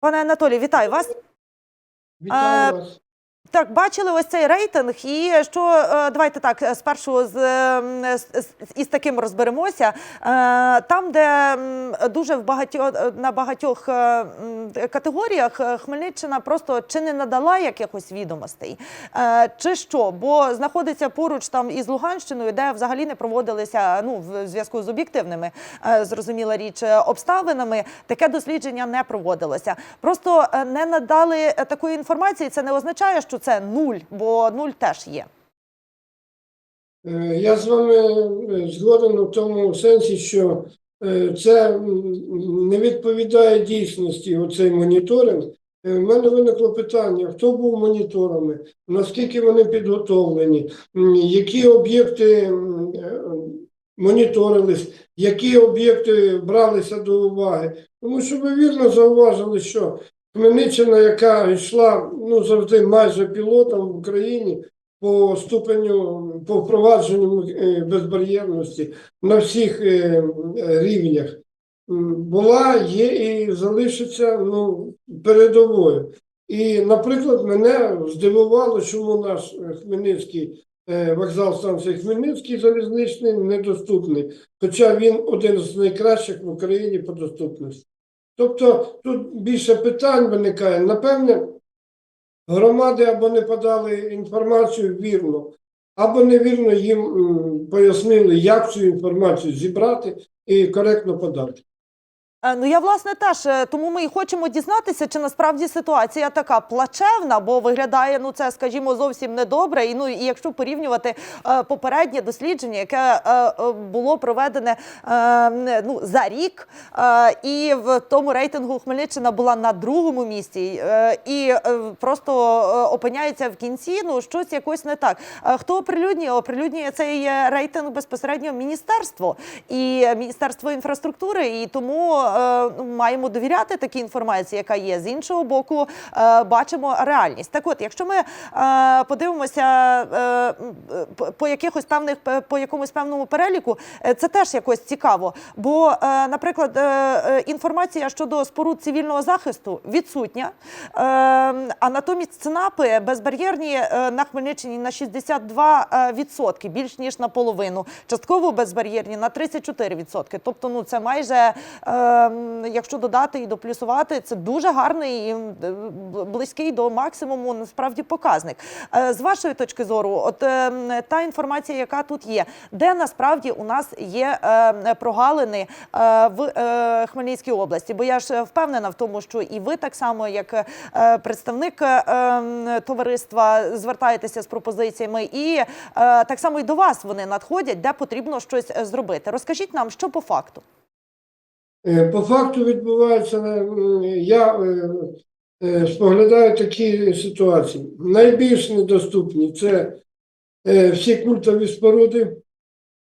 Пане Анатолій, вітаю вас. Вітаю Е, вас. Так, бачили ось цей рейтинг, і що е, давайте так е, спершу з, з, із таким розберемося. Е, Там, де дуже в багатьох на багатьох категоріях Хмельниччина просто чи не надала якихось відомостей, чи що, бо знаходиться поруч там із Луганщиною, де взагалі не проводилися ну в зв'язку з об'єктивними зрозуміла річ обставинами. Таке дослідження не проводилося. Просто не надали такої інформації. Це не означає, що це нуль, бо нуль теж є. Е, Я з вами е, згоден у тому сенсі, що е, це не відповідає дійсності оцей моніторинг. У мене виникло питання, хто був моніторами, наскільки вони підготовлені, які об'єкти моніторились, які об'єкти бралися до уваги. Тому що ви вірно зауважили, що Хмельниччина, яка йшла ну, завжди майже пілотом в Україні, по ступеню по впровадженню е, безбар'єрності на всіх е, рівнях була, є і залишиться ну, передовою. І, наприклад, мене здивувало, чому наш Хмельницький е, вокзал станції Хмельницький залізничний недоступний, хоча він один з найкращих в Україні по доступності. Тобто тут більше питань виникає. Напевне, громади або не подали інформацію вірно, або невірно їм пояснили, як цю інформацію зібрати і коректно подати. Е, Ну я власне теж е, тому ми і хочемо дізнатися, чи насправді ситуація така плачевна, бо виглядає ну це, скажімо, зовсім недобре. І ну і якщо порівнювати е, попереднє дослідження, яке е, е, було проведене е, ну за рік, е, і в тому рейтингу Хмельниччина була на другому місці, е, і просто опиняється в кінці. Ну щось якось не так. Хто оприлюднює? Оприлюднює цей рейтинг безпосередньо міністерство і Міністерство інфраструктури, і тому е, ну, маємо довіряти такій інформації, яка є. З іншого боку, е, бачимо реальність. Так, от, якщо ми е, подивимося по- якихось певних по якомусь певному переліку, це теж якось цікаво. Бо, наприклад, інформація щодо споруд цивільного захисту відсутня, а натомість ЦНАПи безбар'єрні на Хмельниччині на 62 е, відсотки, більш ніж наполовину, частково безбар'єрні на 34 відсотки. Тобто, ну це майже, якщо додати і доплюсувати, це дуже гарний і близький до максимуму насправді показник. Е, З вашої точки зору, от е, та інформація, яка тут є, де насправді у нас є е, прогалини е, в е, Хмельницькій області? Бо я ж впевнена в тому, що і ви так само, як представник товариства, звертаєтеся з пропозиціями, і так само і до вас вони надходять, де потрібно щось зробити. Розкажіть нам, що по факту. Е, По факту відбувається, я е, е, споглядаю такі ситуації. Найбільш недоступні це е, всі культові споруди.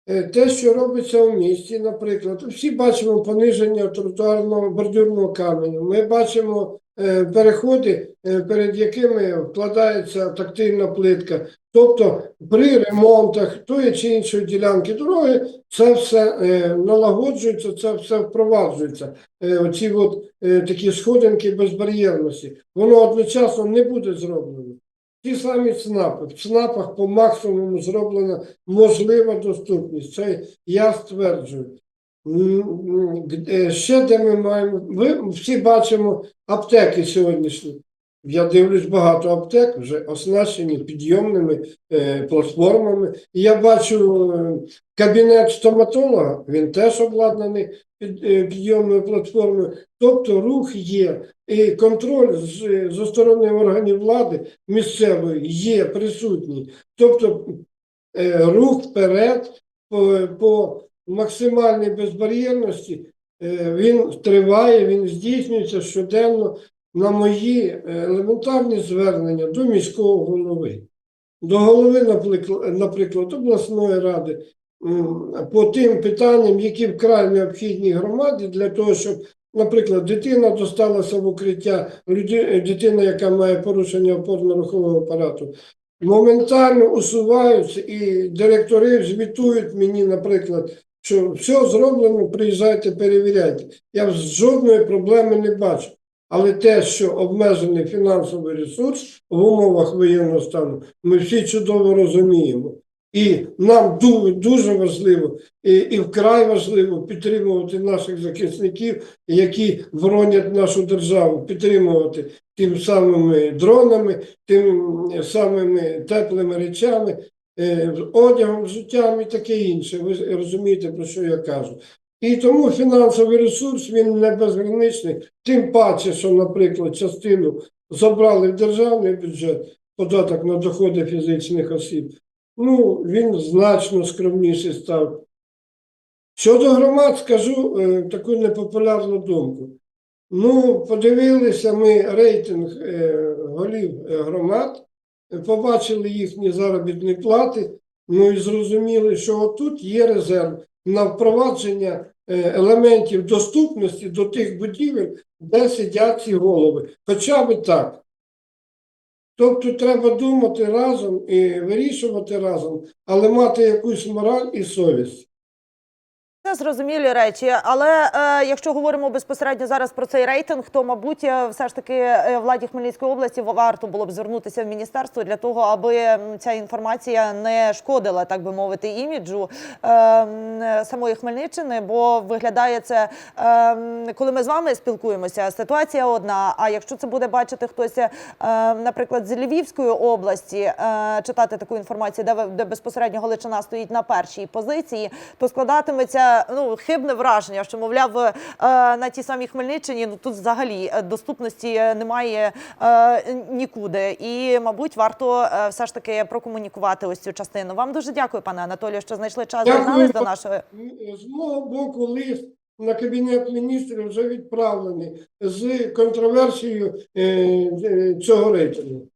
Е, Те, що робиться у місті, наприклад, всі бачимо пониження тротуарного бордюрного каменю. Ми бачимо е, переходи, е, перед якими вкладається тактильна плитка. Тобто при ремонтах тої чи іншої ділянки дороги це все е, налагоджується, це все впроваджується. Е, Оці от е, такі сходинки безбар'єрності. Воно одночасно не буде зроблено. Ті самі ЦНАПи. В ЦНАПах по максимуму зроблена можлива доступність. Це я стверджую. Е, Ще де ми маємо. Ви всі бачимо аптеки сьогоднішні. Я дивлюсь багато аптек, вже оснащені підйомними е, платформами. І я бачу е, кабінет стоматолога, він теж обладнаний під, е, підйомною платформою. Тобто рух є, і контроль з, зі сторони органів влади місцевої є присутній. Тобто е, рух вперед по, по максимальній безбар'єрності е, він триває, він здійснюється щоденно на мої е, елементарні звернення до міського голови, до голови, наприклад, наприклад обласної ради по тим питанням, які вкрай необхідні громаді для того, щоб Наприклад, дитина досталася в укриття, дитина, яка має порушення опорно-рухового апарату, моментально усуваються, і директори звітують мені, наприклад, що все зроблено, приїжджайте, перевіряйте. Я жодної проблеми не бачу. Але те, що обмежений фінансовий ресурс в умовах воєнного стану, ми всі чудово розуміємо. І нам ду- дуже важливо і, і вкрай важливо підтримувати наших захисників, які боронять нашу державу, підтримувати тим самими дронами, тим самими теплими речами, е, одягом, життям і таке інше. Ви розумієте, про що я кажу. І тому фінансовий ресурс він не безграничний, тим паче, що, наприклад, частину забрали в державний бюджет, податок на доходи фізичних осіб. Ну, він значно скромніший став. Щодо громад, скажу е, таку непопулярну думку. Ну, подивилися ми рейтинг е, голів е, громад, е, побачили їхні заробітні плати, ну і зрозуміли, що отут є резерв на впровадження е, елементів доступності до тих будівель, де сидять ці голови. Хоча б так. Тобто треба думати разом і вирішувати разом, але мати якусь мораль і совість. Зрозумілі речі, але е, якщо говоримо безпосередньо зараз про цей рейтинг, то мабуть, е, все ж таки е, владі Хмельницької області варто було б звернутися в міністерство для того, аби ця інформація не шкодила, так би мовити, іміджу е, самої Хмельниччини. Бо виглядає це, е, коли ми з вами спілкуємося, ситуація одна. А якщо це буде бачити хтось, е, наприклад, з Львівської області, е, читати таку інформацію, де, де безпосередньо Галичина стоїть на першій позиції, то складатиметься ну хибне враження, що мовляв е, на тій самій Хмельниччині ну тут взагалі е, доступності е, немає нікуди. І, мабуть, варто все ж таки прокомунікувати ось цю частину. Вам дуже дякую, пане Анатолію, що знайшли час Дякую. до нашої. З мого боку, лист на кабінет міністрів вже відправлений з контроверсією цього рейтингу.